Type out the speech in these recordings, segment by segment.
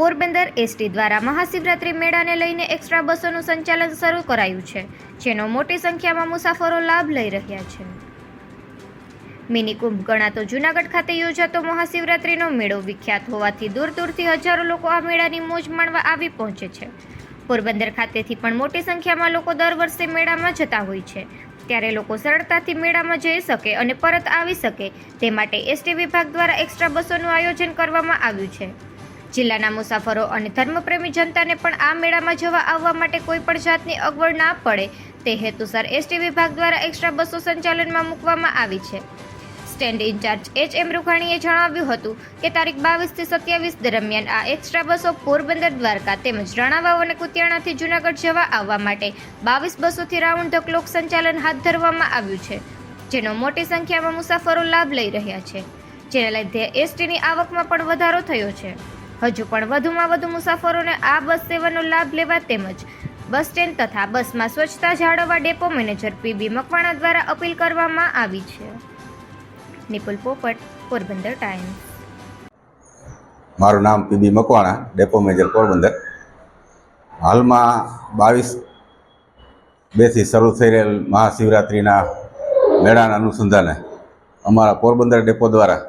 Porbandar ST દ્વારા મહાશિવરાત્રી મેળાને લઈને એક્સ્ટ્રા બસોનું સંચાલન શરૂ કરાયું છે, જેનો મોટી સંખ્યામાં મુસાફરો લાભ લઈ રહ્યા છે. મિની કુંભ ગણાતો જૂનાગઢ ખાતે યોજાતો મહાશિવરાત્રીનો મેળો વિખ્યાત હોવાથી દૂર દૂરથી હજારો લોકો આ મેળાની મોજ માણવા આવી પહોંચે છે. પોરબંદર ખાતેથી પણ મોટી સંખ્યામાં લોકો દર વર્ષે મેળામાં જતા હોય છે. ત્યારે લોકો સરળતાથી મેળામાં જઈ શકે અને પરત આવી શકે તે માટે એસટી વિભાગ દ્વારા એક્સ્ટ્રા બસોનું આયોજન કરવામાં આવ્યું છે. જિલ્લાના મુસાફરો અને ધર્મપ્રેમી જનતાને પણ આ મેળામાં જવા આવવા માટે કોઈ પણ જાતની અગવડ ના પડે. તે હેતુસર એસટી વિભાગ દ્વારા એક્સ્ટ્રા બસો સંચાલનમાં મૂકવામાં આવી છે. Stand in charge H M રૂખાણીએ જણાવ્યું હતું કે તારીખ બાવીસથી સત્યાવીસ દરમિયાન આ એક્સ્ટ્રા બસો પોરબંદર દ્વારકા તેમજ રણાવાવ અને કુતિયાણાથી જૂનાગઢ જવા આવવા માટે બાવીસ બસોથી રાઉન્ડ ધ ક્લોક સંચાલન હાથ ધરવામાં આવ્યું છે, જેનો મોટી સંખ્યામાં મુસાફરો લાભ લઈ રહ્યા છે. જેને લીધે એસટીની આવકમાં પણ વધારો થયો છે. હજુ પણ વધુમાં વધુ મુસાફરોને આ બસ સેવાનો લાભ લેવા તેમજ બસ સ્ટેન્ડ તથા બસમાં સ્વચ્છતા જાળવવા ડેપો મેનેજર પીબી મકવાણા દ્વારા અપીલ કરવામાં આવી છે. નિપુલ પોપટ, પોરબંદર ટાઈમ્સ. મારું નામ PB Makwana, depot major Porbandar. હાલમાં બાવીસ બેથી શરૂ થઈ રહેલ મહાશિવરાત્રિના મેળાના અનુસંધાને અમારા પોરબંદર ડેપો દ્વારા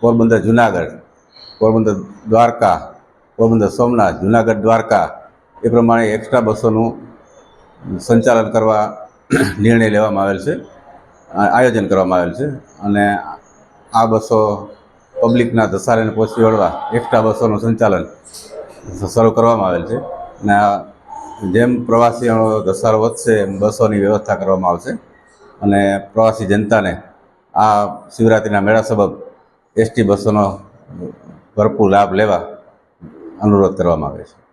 પોરબંદર જુનાગઢ પોરબંદર દ્વારકા, પોરબંદર સોમનાથ, જુનાગઢ દ્વારકા, એ પ્રમાણે એક્સ્ટ્રા બસોનું સંચાલન કરવા નિર્ણય લેવામાં આવેલ છે. આયોજન કરવામાં આવેલ છે. અને આ બસો પબ્લિકના ધસારેને પહોંચી વળવા એક્સ્ટ્રા બસોનું સંચાલન શરૂ કરવામાં આવેલ છે. અને જેમ પ્રવાસીઓનો ધસારો વધશે એમ બસોની વ્યવસ્થા કરવામાં આવશે. અને પ્રવાસી જનતાને આ શિવરાત્રિના મેળા સબબ એસટી બસોનો ભરપૂર લાભ લેવા અનુરોધ કરવામાં આવે છે.